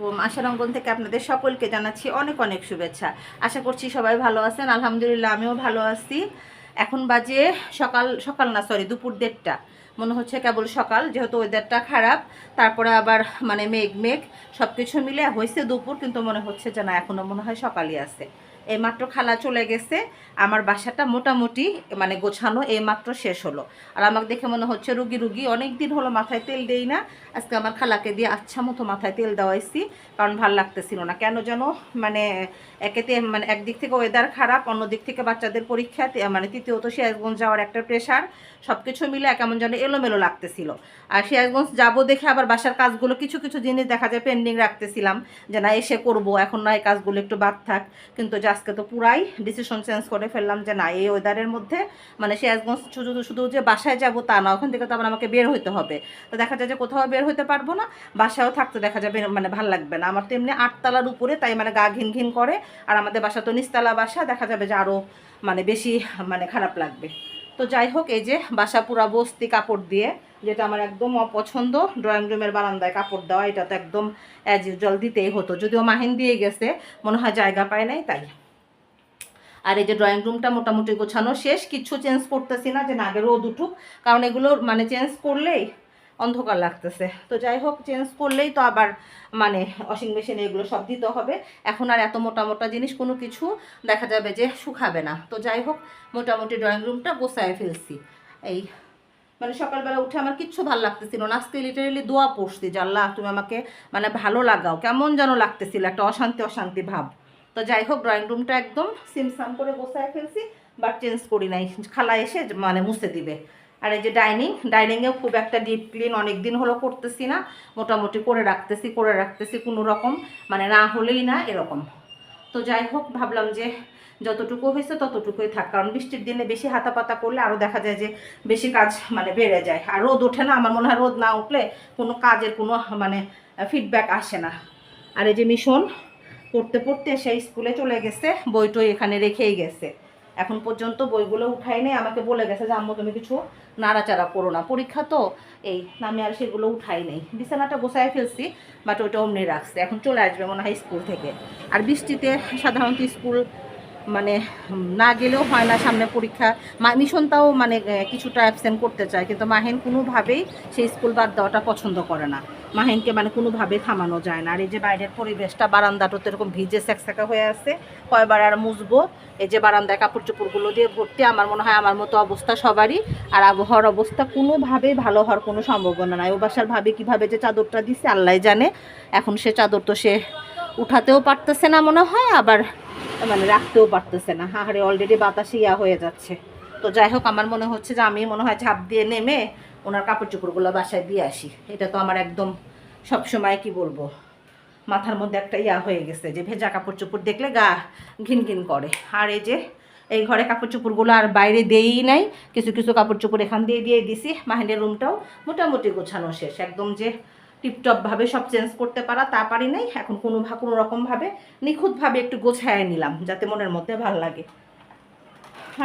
আলাইকুম। আশা রঙ্গন থেকে আপনাদের সকলকে জানাচ্ছি অনেক অনেক শুভেচ্ছা। আশা করছি সবাই ভালো আছেন। আলহামদুলিল্লাহ, আমিও ভালো আছি। এখন বাজে সকাল সকাল না সরি দুপুর দেড়টা। মনে হচ্ছে কেবল সকাল, যেহেতু ওয়েদারটা খারাপ। তারপরে আবার মানে মেঘ মেঘ। সব কিছু মিলে হয়েছে দুপুর, কিন্তু মনে হচ্ছে যে না এখনও মনে হয় সকালই আছে। এইমাত্র খালা চলে গেছে। আমার বাসাটা মোটামুটি মানে গোছানো এইমাত্র শেষ হলো। আর আমাকে দেখে মনে হচ্ছে রুগী রুগী অনেক দিন হলো মাথায় তেল দেই না। আজকে আমার খালাকে দিয়ে আচ্ছা মতো মাথায় তেল দেওয়াইছি, কারণ ভালো লাগতেছিল না। কেন যেন মানে একেতে মানে একদিক থেকে ওয়েদার খারাপ অন্য দিক থেকে বাচ্চাদের পরীক্ষা মানে তৃতীয়ত সিরাজগঞ্জ যাওয়ার একটা প্রেশার সব কিছু মিলে কেমন যেন এলোমেলো লাগতেছিল। আর সিরাজগঞ্জ যাব দেখে আবার বাসার কাজগুলো কিছু কিছু জিনিস দেখা যায় পেন্ডিং রাখতেছিলাম, যে না এসে করব, এখন না এই কাজগুলো একটু বাদ থাক। কিন্তু যে আজকে তো পুরাই ডিসিশন চেঞ্জ করে ফেললাম যে না, এই ওয়েদারের মধ্যে মানে সিরাজগঞ্জ শুধু শুধু যে বাসায় যাব তা না, ওখান থেকে তো আবার আমাকে বের হইতে হবে। তো দেখা যায় যে কোথাও বের হইতে পারব না, বাসায়ও থাকতে দেখা যাবে মানে ভালো লাগবে না। আমার তো এমনি আটতলার উপরে, তাই মানে গা ঘিন ঘিন করে, আর আমাদের বাসা তো নিচতলা বাসা, দেখা যাবে যে আরও মানে বেশি মানে খারাপ লাগবে। তো যাই হোক, এই যে বাসা পুরা বস্তি কাপড় দিয়ে, যেটা আমার একদম অপছন্দ ড্রয়িং রুমের বারান্দায় কাপড় দেওয়া, এটা তো একদম অ্যাজ ইউজুয়াল দিতেই হতো। যদিও মাহিন দিয়ে গেছে, মনে হয় জায়গা পায় নাই, তাই। আর এই যে ড্রয়িং রুমটা মোটামুটি গোছানো শেষ, কিছু চেঞ্জ করতেছি না, যে আগে রোদ উঠুক, কারণ এগুলো মানে চেঞ্জ করলেই অন্ধকার লাগতেছে। তো যাই হোক চেঞ্জ করলেই তো আবার মানে ওয়াশিং মেশিনে এগুলো সব দিতে হবে। এখন আর এত মোটা মোটা জিনিস, কোনো কিছু দেখা যাবে যে শুকাবে না। তো যাই হোক, মোটামুটি ড্রয়িং রুমটা গোছায় ফেলছি। এই মানে সকালবেলা উঠে আমার কিচ্ছু ভালো লাগতেছিল না। আজকে লিটারেলি দোয়া পড়ছি যে, আল্লাহ, তুমি আমাকে মানে ভালো লাগাও। কেমন যেন লাগতেছিল, একটা অশান্তি অশান্তি ভাব। তো যাই হোক ড্রয়িং রুমটা একদম সিমসাম করে গোছায় ফেলছি বাট চেঞ্জ করি নাই। খালা এসে মানে মুছে দিবে। আর এই যে ডাইনিং ডাইনিংয়েও খুব একটা ডিপ ক্লিন অনেক দিন হলো করতেছি না। মোটামুটি করে রাখতেছি করে রাখতেছি কোনো রকম। মানে না হলেই না এরকম। তো যাই হোক, ভাবলাম যে যতটুকু হয়েছে ততটুকুই থাক। কারণ বৃষ্টির দিনে বেশি হাতাপাতা করলে আরও দেখা যায় যে বেশি কাজ মানে বেড়ে যায়। আর রোদ ওঠে না, আমার মনে হয় রোদ না উঠলে কোনো কাজের কোনো মানে ফিডব্যাক আসে না। আর এই যে মিশন পড়তে পড়তে সেই স্কুলে চলে গেছে, বইটই এখানে রেখেই গেছে। এখন পর্যন্ত বইগুলো উঠাই নেই, আমাকে বলে গেছে যে, আম্মু, তুমি কিছু নাড়াচাড়া করো না। পরীক্ষা তো এই, আমি আর সেগুলো উঠাই নেই। বিছানাটা গোছায় ফেলছি, বাট ওইটা অমনি রাখছে। এখন চলে আসবে মনে হয় স্কুল থেকে। আর বৃষ্টিতে সাধারণত স্কুল মানে না গেলেও হয় না সামনে পরীক্ষা। মিশনটাও মানে কিছুটা অ্যাবসেন্ট করতে চায়। কিন্তু মাহিন কোনোভাবেই সেই স্কুল বাদ দেওয়াটা পছন্দ করে না। মাহিনকে মানে কোনোভাবে থামানো যায় না। আর এই যে বাইরের পরিবেশটা, বারান্দাটা তো এরকম ভিজে স্যাকস্যাকা হয়ে আছে। কয়বার আর মুছবো। এই যে বারান্দায় কাপড় চোপড়গুলো দিয়ে ভর্তি, আমার মনে হয় আমার মতো অবস্থা সবারই। আর আবহাওয়ার অবস্থা কোনোভাবেই ভালো হওয়ার কোনো সম্ভাবনা নাই। ও বাসার ভাবে কীভাবে যে চাদরটা দিছে আল্লাহ জানে। এখন সে চাদর তো সে উঠাতেও পারতেছে না মনে হয়, আবার মানে রাখতেও পারতেছে না। আহারে অলরেডি বাতাসে ইয়া হয়ে যাচ্ছে। তো যাই হোক, আমার মনে হচ্ছে যে আমি মনে হয় ঝাঁপ দিয়ে নেমে ওনার কাপড় চোপড়গুলো বাসায় দিয়ে আসি। এটা তো আমার একদম সব সময় কি বলব, মাথার মধ্যে একটা ইয়া হয়ে গেছে যে ভেজা কাপড় চোপড় দেখলে গা ঘিন ঘিন করে। আর এই যে, এই ঘরে কাপড় চোপড়গুলো আর বাইরে দেই নাই, কিছু কিছু কাপড় চোপড় এখান দিয়ে দিয়ে দিছি, মাহিনের রুমটাও মোটামুটি গোছানো শেষ। একদম যে টিপটপভাবে সব চেঞ্জ করতে পারা তা পারি নাই, এখন কোনো কোনো রকমভাবে নিখুঁতভাবে একটু গোছায় নিলাম, যাতে মনের মধ্যে ভালো লাগে।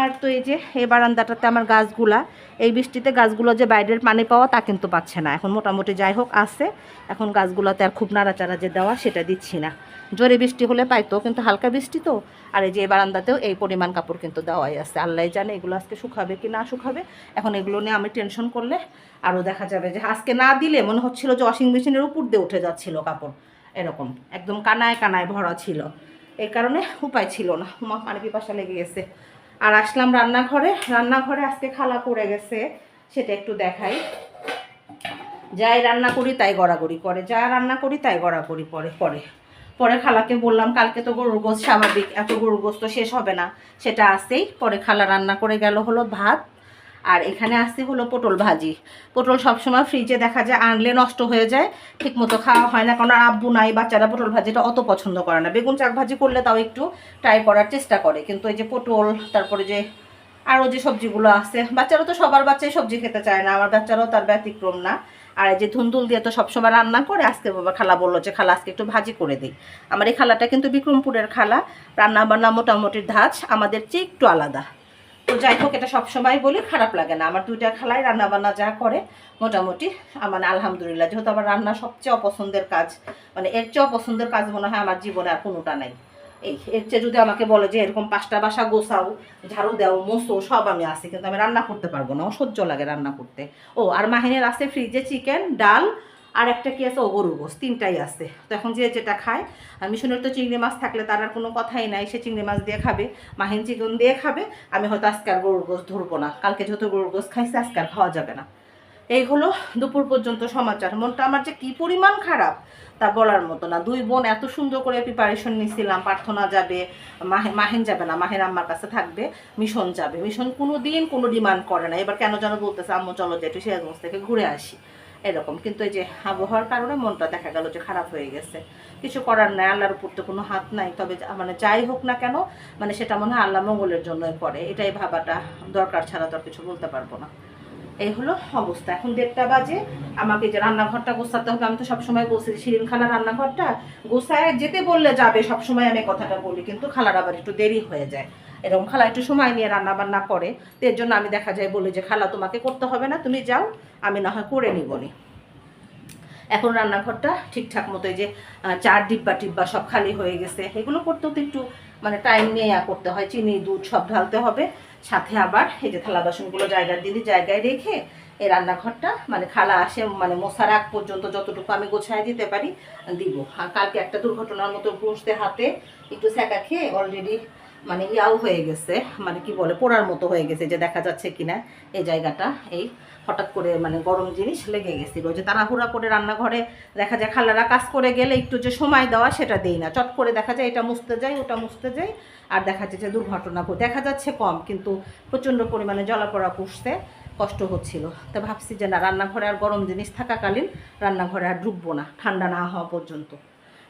আর তো এই যে, এই বারান্দাটাতে আমার গাছগুলা, এই বৃষ্টিতে গাছগুলো যে বাইরের পানি পাওয়া তা কিন্তু পাচ্ছে না। এখন মোটামুটি যাই হোক আছে, এখন গাছগুলোতে আর খুব নাড়াচাড়া যে দেওয়া সেটা দিচ্ছি না। জোরে বৃষ্টি হলে পাইতো, কিন্তু হালকা বৃষ্টি তো, আর এই যে বারান্দাতেও এই পরিমাণ কাপড় কিন্তু দেওয়াই আছে। আল্লাহ জানে এগুলো আজকে শুকাবে কি না শুকাবে। এখন এগুলো নিয়ে আমি টেনশন করলে আরও দেখা যাবে যে, আজকে না দিলে মনে হচ্ছিল যে ওয়াশিং মেশিনের উপর দিয়ে উঠে যাচ্ছিল কাপড়, এরকম। একদম কানায় কানায় ভরা ছিল। এই কারণে উপায় ছিল না। মা, পানি পিপাসা লেগে গেছে। আর আসলাম রান্নাঘরে। রান্নাঘরে আজকে খালা পড়ে গেছে, সেটা একটু দেখাই। যাই রান্না করি তাই গড়াগড়ি করে, যা রান্না করি তাই গড়াগড়ি পরে পরে। পরে খালাকে বললাম, কালকে তো গরুর গোস স্বাভাবিক, এত গরুর গোস তো শেষ হবে না, সেটা আসেই পরে খালা রান্না করে গেল হলো ভাত আর এখানে আসছে হলো পটল ভাজি। পটল সবসময় ফ্রিজে দেখা যায়, আনলে নষ্ট হয়ে যায় ঠিক মতো খাওয়া হয় না, কারণ আব্বু নাই, বাচ্চারা পটল ভাজিটা অত পছন্দ করে না। বেগুন চাক ভাজি করলে তাও একটু ট্রাই করার চেষ্টা করে। কিন্তু এই যে পটল, তারপরে যে আরও যে সবজিগুলো আছে, বাচ্চারা তো সবার বাচ্চাই সবজি খেতে চায় না, আমার বাচ্চারাও তার ব্যতিক্রম না। আর এই যে ধুন্দুল দিয়ে তো সবসময় রান্না করে, আজকে বাবা খালা বলল যে, খালা, আজকে একটু ভাজি করে দিই আমার এই খালাটা কিন্তু বিক্রমপুরের খালা। রান্না বান্না মোটামুটি ধাঁচ, আমাদের চেয়ে একটু আলাদা। তো যাই হোক এটা সবসময় বলি খারাপ লাগে না। আমার দুইটা খালাই রান্না বান্না যা করে মোটামুটি আহ, মানে আলহামদুলিল্লাহ। যেহেতু আমার রান্না সবচেয়ে অপছন্দের কাজ মানে এর চেয়ে অপছন্দের কাজ মনে হয় আমার জীবনে আর কোনোটা নাই। এই এর চেয়ে যদি আমাকে বলে যে এরকম পাঁচটা বাসা গোসাও ঝাড়ু দাও মোসো সব আমি আসি কিন্তু আমি রান্না করতে পারব না। অসহ্য লাগে রান্না করতে। ও আর মাহিনের আছে ফ্রিজে চিকেন ডাল আর একটা কি আছে? ও গরুর গোস তিনটাই আছে। তো এখন যে যেটা খায়, আর মিশনের তো চিংড়ি মাছ থাকলে তার আর কোনো কথাই নাই। সে চিংড়ি মাছ দিয়ে খাবে, মাহিন চিকেন দিয়ে খাবে, আমি হয়তো আজকে আর গরুর গোস ধরবো না। কালকে যত গরুর গোস খাইছে, আজকে আর খাওয়া যাবে না। এই হলো দুপুর পর্যন্ত সমাচার। মনটা আমার যে কি পরিমাণ খারাপ, তা বলার মতো না। দুই বোন এত সুন্দর করে প্রিপারেশন নিছিলাম, প্রার্থনা যাবে, মাহে মাহিন যাবে না, মাহিন আম্মার কাছে থাকবে, মিশন যাবে। মিশন কোনো দিন কোনো ডিমান্ড করে না। এবার কেন যেন বলতেছে, আম্মু, চলো যে একটু সিরাজগঞ্জ থেকে ঘুরে আসি। এরকম। কিন্তু এই যে আবহাওয়ার কারণে মনটা দেখা গেল যে খারাপ হয়ে গেছে। কিছু করার নাই, আল্লাহর উপর তো কোনো হাত নাই। তবে মানে যাই হোক না কেন মানে সেটা মনে হয় আল্লাহ মঙ্গলের জন্যই করে। এটাই ভাবাটা দরকার ছাড়া তো কিছু বলতে পারব না। এই হলো অবস্থা। এখন দেড়টা বাজে। আমাকে যে রান্নাঘরটা গোছাতে হবে, আমি তো সবসময় যে শিরিন খালার রান্নাঘরটা গোছায় যেতে বললে যাবে, সবসময় আমি কথাটা বলি। কিন্তু খালার আবার একটু দেরি হয়ে যায়। এরকম খালা একটু সময় নিয়ে রান্না বান্না করে, তো এর জন্য আমি দেখা যায় বলি যে, খালা, তোমাকে করতে হবে না, তুমি যাও, আমি না হয় করে নিবনি এখন রান্নাঘরটা ঠিকঠাক মতো যে চার ডিব্বা টিব্বা সব খালি হয়ে গেছে। এগুলো করতেও তো একটু মানে টাইম নিয়ে করতে হয়। চিনি, দুধ সব ঢালতে হবে। সাথে আবার এই যে থালা বাসনগুলো জায়গায় দিদি জায়গায় রেখে এই রান্নাঘরটা মানে খালা আসে মানে মশার আগ পর্যন্ত যতটুকু আমি গোছায় দিতে পারি, দিব। আর কালকে একটা দুর্ঘটনার মতো বসতে হাতে, একটু স্যাকা খেয়ে অলরেডি মানে ইয়াও হয়ে গেছে মানে কি বলে, পোড়ার মতো হয়ে গেছে যে দেখা যাচ্ছে কিনা, এই জায়গাটা, এই হঠাৎ করে মানে গরম জিনিস লেগে গেছিল। যে তাড়াহুড়া করে রান্নাঘরে দেখা যায় খালারা কাজ করে গেলে একটু যে সময় দেওয়া সেটা দেই না। চট করে দেখা যায় এটা মুছতে যাই, ওটা মুছতে যাই, আর দেখা যাচ্ছে দুর্ঘটনা দেখা যাচ্ছে কম, কিন্তু প্রচণ্ড পরিমাণে জলাপড়া পুষতে কষ্ট হচ্ছিল। তো ভাবছি যে না, রান্নাঘরে আর গরম জিনিস থাকাকালীন রান্নাঘরে আর ঢুকবো না, ঠান্ডা না হওয়া পর্যন্ত।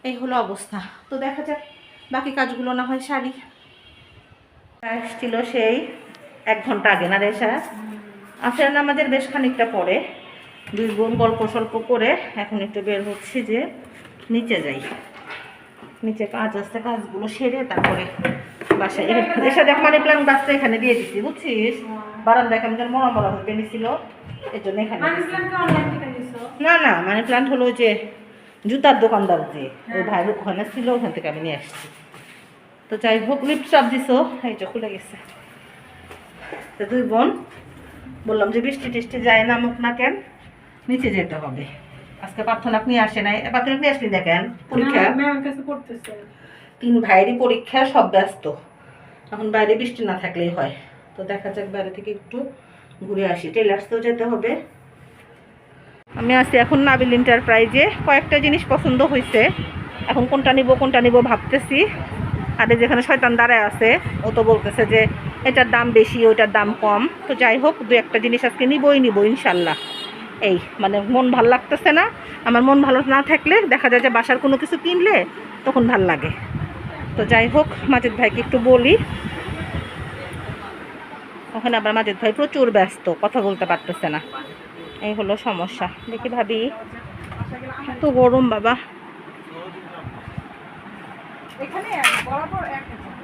এই হলো অবস্থা। তো দেখা যাক, বাকি কাজগুলো না হয় সারি। এসছিল সেই এক ঘণ্টা আগে না রেশা আসলে আমাদের বেশ খানিকটা পরে দুই বোন গল্প সল্প করে এখন একটু বের হচ্ছি যে নিচে যাই। নিচে কাজ আসতে কাজগুলো সেরে তারপরে বাসায় এসে দেখ মানি প্ল্যান গাছটা এখানে দিয়ে দিচ্ছি বুঝছিস? বারান্দায় কেমন যেন মরা মরা হয়ে নিছিল এই জন্য এখানে। না না মানি প্লান্ট হলো ওই যে জুতার দোকানদার যে ওই ভাই ওখানে ছিল ওখান থেকে আমি নিয়ে আসছি। তো যাই হোক চাপ দিছো। এই যে খুলে গেছে। তো দুই বোন বললাম যে বৃষ্টি টিষ্টি যায় না মুখ না কেন? নিচে যেতে হবে। আজকে প্রার্থনা আপনি আসে নাই। প্রার্থনা নিয়ে আসলি দেখেন পরীক্ষা। তিন ভাইয়েরই পরীক্ষা সব ব্যস্ত। এখন বাইরে বৃষ্টি না থাকলেই হয়। তো দেখা যাক বাইরে থেকে একটু ঘুরে আসি। টেলার্সতেও যেতে হবে। আমি আছি এখন নাবিল এন্টারপ্রাইজে কয়েকটা জিনিস পছন্দ হয়েছে এখন কোনটা নিব কোনটা নিব ভাবতেছি। আর যেখানে শয়তান দাঁড়ায় আছে, ও তো বলতেছে যে এটার দাম বেশি, ওইটার দাম কম। তো যাই হোক, দু একটা জিনিস আজকে নিবই, নিব ইনশাল্লাহ। এই মানে মন ভালো লাগতেছে না। আমার মন ভালো না থাকলে দেখা যায় যে বাসার কোনো কিছু কিনলে তখন ভালো লাগে। তো যাই হোক, মাজেদ ভাইকে একটু বলি। ওখানে আবার মাজেদ ভাই প্রচুর ব্যস্ত, কথা বলতে পারতেছে না। এই হলো সমস্যা। দেখি ভাবি। এত গরম বাবা।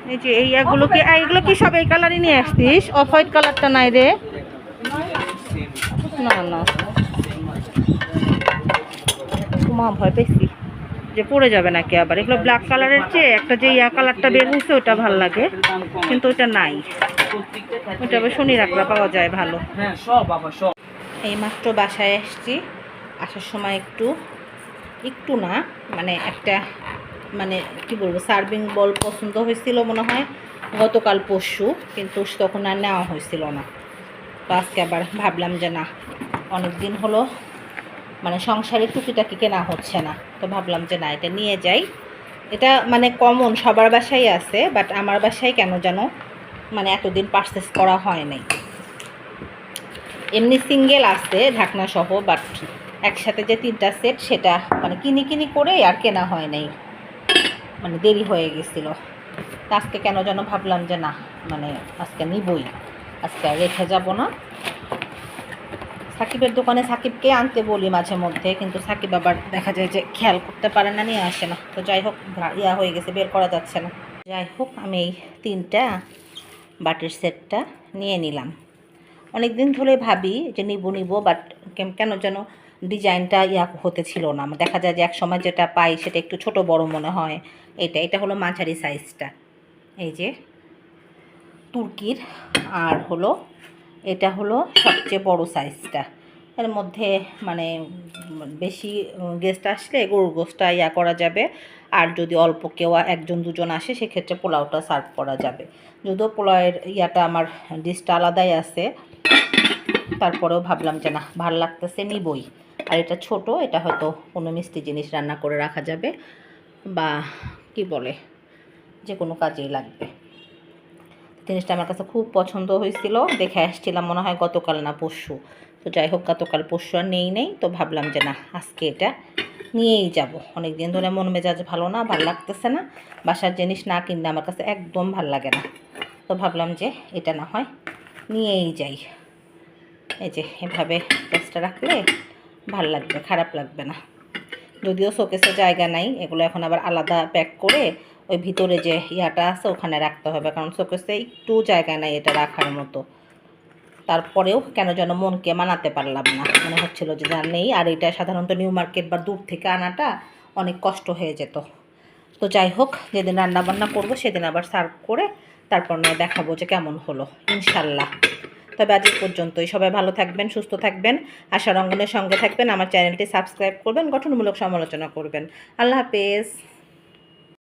এই যে এই এগুলো কি আ, এগুলো কি সব এই কালারই নিয়ে আসতিস? অফ হোয়াইট কালারটা নাই রে। না না। মা ভয় পেয়েছি। যে পড়ে যাবে নাকি আবার? এগুলো ব্ল্যাক কালারের চেয়ে একটা যে ইয়া কালারটা বের হয়েছে ওটা ভালো লাগে। কিন্তু ওটা নাই। ওটা আবার শনি রাখলা পাওয়া যায় ভালো। হ্যাঁ সব বাবা এই মাত্র বাসায় এসছি আসার সময় একটু একটু না মানে একটা মানে কি বলব, সার্ভিং বল পছন্দ হয়েছিল মনে হয় গতকাল পরশু, কিন্তু তখন আর নেওয়া হয়েছিল না। তো আজকে আবার ভাবলাম যে না, অনেক দিন হলো মানে সংসারে টুকিটাকি কেনা হচ্ছে না, তো ভাবলাম যে না, এটা নিয়ে যাই। এটা মানে কমন সবার বাসায় আছে বাট আমার বাসায় কেন যেন মানে এতদিন পারচেস করা হয় নাই। এমনি সিঙ্গেল আছে, ঢাকনা সহ বাট একসাথে যে তিনটা সেট সেটা মানে কিনি কিনি করে আর কেনা হয় নাই। মানে দেরি হয়ে গেছিল। তা আজকে কেন যেন ভাবলাম যে না মানে আজকে নিবই। আজকে রেখে যাব না। সাকিবের দোকানে সাকিবকে আনতে বলি মাঝে মধ্যে, কিন্তু সাকিব আবার দেখা যায় যে খেয়াল করতে পারে না, নিয়ে আসে না। তো যাই হোক ইয়া হয়ে গেছে, বের করা যাচ্ছে না। যাই হোক, আমি এই তিনটা বাটির সেটটা নিয়ে নিলাম। অনেক দিন ধরে ভাবি যে নিব নিব বাট কেন যেন ডিজাইনটা ইয়া হতে ছিল না। দেখা যায় যে এক সময় যেটা পাই সেটা একটু ছোট বড় মনে হয়। এটা এটা হলো মাঝারি সাইজটা। এই যে তুর্কির, আর হলো এটা হলো সবচেয়ে বড় সাইজটা। এর মধ্যে মানে বেশি গেস্ট আসলে গরুর গোষ্ঠটা ইয়া করা যাবে। আর যদি অল্প কেউ একজন, দুজন আসে, সেক্ষেত্রে পোলাওটা সার্ভ করা যাবে। যদিও পোলাওয়ের ইয়াটা আমার ডিশটা আলাদাই আছে তারপরেও ভাবলাম যে না, ভালো লাগতেছে নিবই। আর এটা ছোট, এটা হয়তো কোনো মিষ্টি জিনিস রান্না করে রাখা যাবে বা কি বলে, যে কোনো কাজেই লাগবে। জিনিসটা আমার কাছে খুব পছন্দ হয়েছিল, দেখে আসছিলাম মনে হয় গতকাল না পরশু। তো যাই হোক, গতকাল পরশু আর নেই নেই। তো ভাবলাম যে না, আজকে এটা নিয়েই যাব। অনেক দিন ধরে মন মেজাজ ভালো না, ভালো লাগতেছে না। বাসার জিনিস না কিনলে আমার কাছে একদম ভালো লাগে না। তো ভাবলাম যে এটা না হয় নিয়েই যাই। এই যে, এভাবে গ্যাসটা রাখলে ভালো লাগবে, খারাপ লাগবে না। যদিও শোকেসে জায়গা নাই, এগুলো এখন আবার আলাদা প্যাক করে ওই ভিতরে যে ইয়াটা আছে, ওখানে রাখতে হবে, কারণ শোকেসে একটু জায়গা নাই এটা রাখার মতো। তারপরেও কেন যেন মনকে মানাতে পারলাম না। মনে হচ্ছিল যে না নেই, আর এটা সাধারণত নিউ মার্কেট বা দূর থেকে আনাটা অনেক কষ্ট হয়ে যেত। তো যাই হোক, যেদিন রান্না বান্না করব, সেদিন আবার সার্ভ করে তারপর নয় দেখাবো যে কেমন হলো। ইনশাল্লাহ। তবে আজ পর্যন্তই। সবাই ভালো থাকবেন, সুস্থ থাকবেন, আশা রঙ্গনের সঙ্গে থাকবেন। আমার চ্যানেলটি সাবস্ক্রাইব করবেন, গঠনমূলক সমালোচনা করবেন। আল্লাহ হাফেজ।